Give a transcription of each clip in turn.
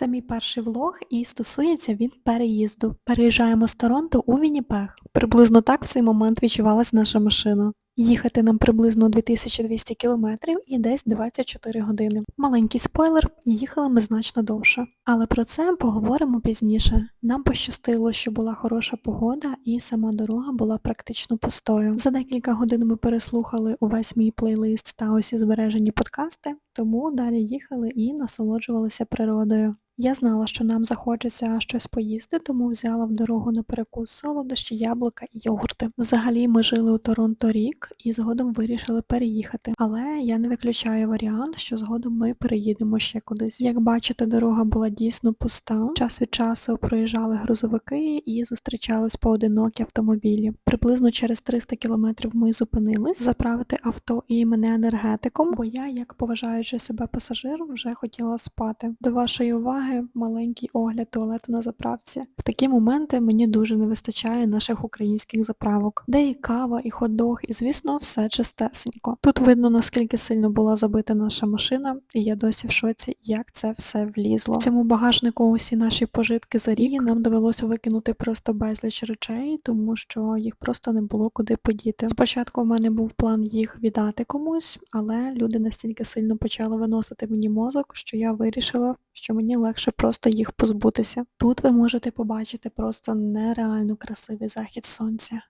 Це мій перший влог і стосується він переїзду. Переїжджаємо з Торонто у Вінніпег. Приблизно так в цей момент відчувалась наша машина. Їхати нам приблизно 2200 кілометрів і десь 24 години. Маленький спойлер, їхали ми значно довше. Але про це поговоримо пізніше. Нам пощастило, що була хороша погода і сама дорога була практично пустою. За декілька годин ми переслухали увесь мій плейлист та усі збережені подкасти, тому далі їхали і насолоджувалися природою. Я знала, що нам захочеться щось поїсти, тому взяла в дорогу на перекус солодощі, яблука і йогурти. Взагалі ми жили у Торонто рік і згодом вирішили переїхати. Але я не виключаю варіант, що згодом ми переїдемо ще кудись. Як бачите, дорога була дійсно пуста. Час від часу проїжджали грузовики і зустрічались поодинокі автомобілі. Приблизно через 300 кілометрів ми зупинились заправити авто і мене енергетиком, бо я, як поважаючи себе пасажир, вже хотіла спати. До вашої уваги маленький огляд туалету на заправці. В такі моменти мені дуже не вистачає наших українських заправок, де і кава, і хот-дог, і звісно, все чистесенько. Тут видно наскільки сильно була забита наша машина, і я досі в шоці, як це все влізло. В цьому багажнику усі наші пожитки за рік нам довелося викинути просто безліч речей, тому що їх просто не було куди подіти. Спочатку в мене був план їх віддати комусь, але люди настільки сильно почали виносити мені мозок, що я вирішила, що мені легше просто їх позбутися. Тут ви можете побачити просто нереально красивий захід сонця.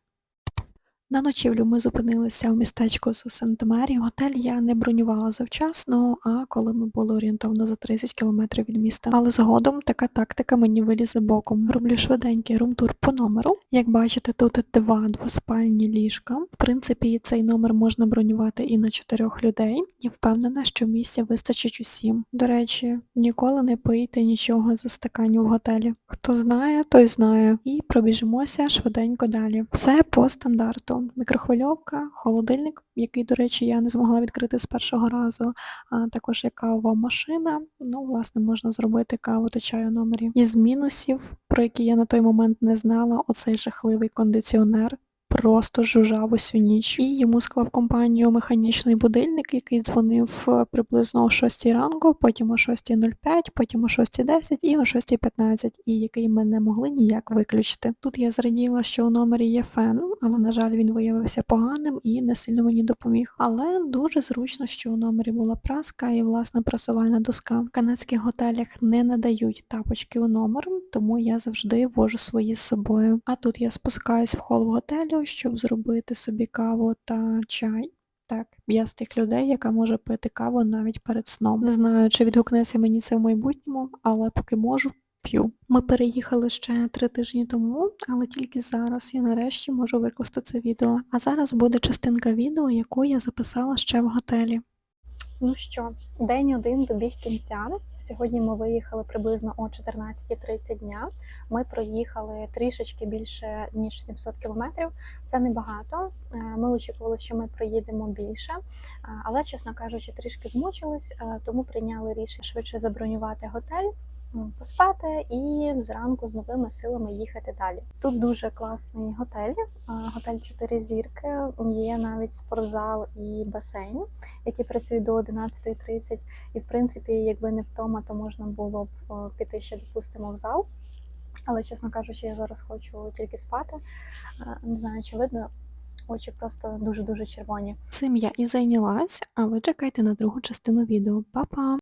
На ночівлю ми зупинилися у містечку Сусентемері. Готель я не бронювала завчасно, а коли ми були орієнтовно за 30 кілометрів від міста. Але згодом така тактика мені вилізе боком. Роблю швиденький румтур по номеру. Як бачите, тут два двоспальні ліжка. В принципі, цей номер можна бронювати і на чотирьох людей. Я впевнена, що місця вистачить усім. До речі, ніколи не пийте нічого за стаканів в готелі. Хто знає, той знає. І пробіжимося швиденько далі. Все по стандарту мікрохвильовка, холодильник, який, до речі, я не змогла відкрити з першого разу, а також є кавова машина. Ну, власне, можна зробити каву та чай у. Із мінусів, про які я на той момент не знала, оцей жахливий кондиціонер. Просто жужжав усю ніч. І йому склав компанію механічний будильник, який дзвонив е, приблизно о 6 ранку, потім о 6.05, потім о 6.10 і о 6.15, і який ми не могли ніяк виключити. Тут я зраділа, що у номері є фен, але, на жаль, він виявився поганим і не сильно мені допоміг. Але дуже зручно, що у номері була праска і власна прасувальна доска. В канадських готелях не надають тапочки у номер, тому я завжди вожу свої з собою. А тут я спускаюсь в хол готелю щоб зробити собі каву та чай. Так, я з тих людей, яка може пити каву навіть перед сном. Не знаю, чи відгукнеться мені це в майбутньому, але поки можу, п'ю. Ми переїхали ще три тижні тому, але тільки зараз я нарешті можу викласти це відео. А зараз буде частинка відео, яку я записала ще в готелі. Ну що, день один добіг кінця. Сьогодні ми виїхали приблизно о 14.30 дня. Ми проїхали трішечки більше ніж 700 кілометрів. Це небагато. Е, ми очікували, що ми проїдемо більше, е, але, чесно кажучи, трішки змучились, е, тому прийняли рішення швидше забронювати готель поспати і зранку з новими силами їхати далі. Тут дуже класний готель, готель 4 зірки. Є навіть спортзал і басейн, які працюють до 11.30. І в принципі, якби не втома, то можна було б піти ще, допустимо, в зал. Але, чесно кажучи, я зараз хочу тільки спати. Не знаю, чи видно. Очі просто дуже дуже червоні. Цим я і зайнялась, а ви чекайте на другу частину відео. Па-па!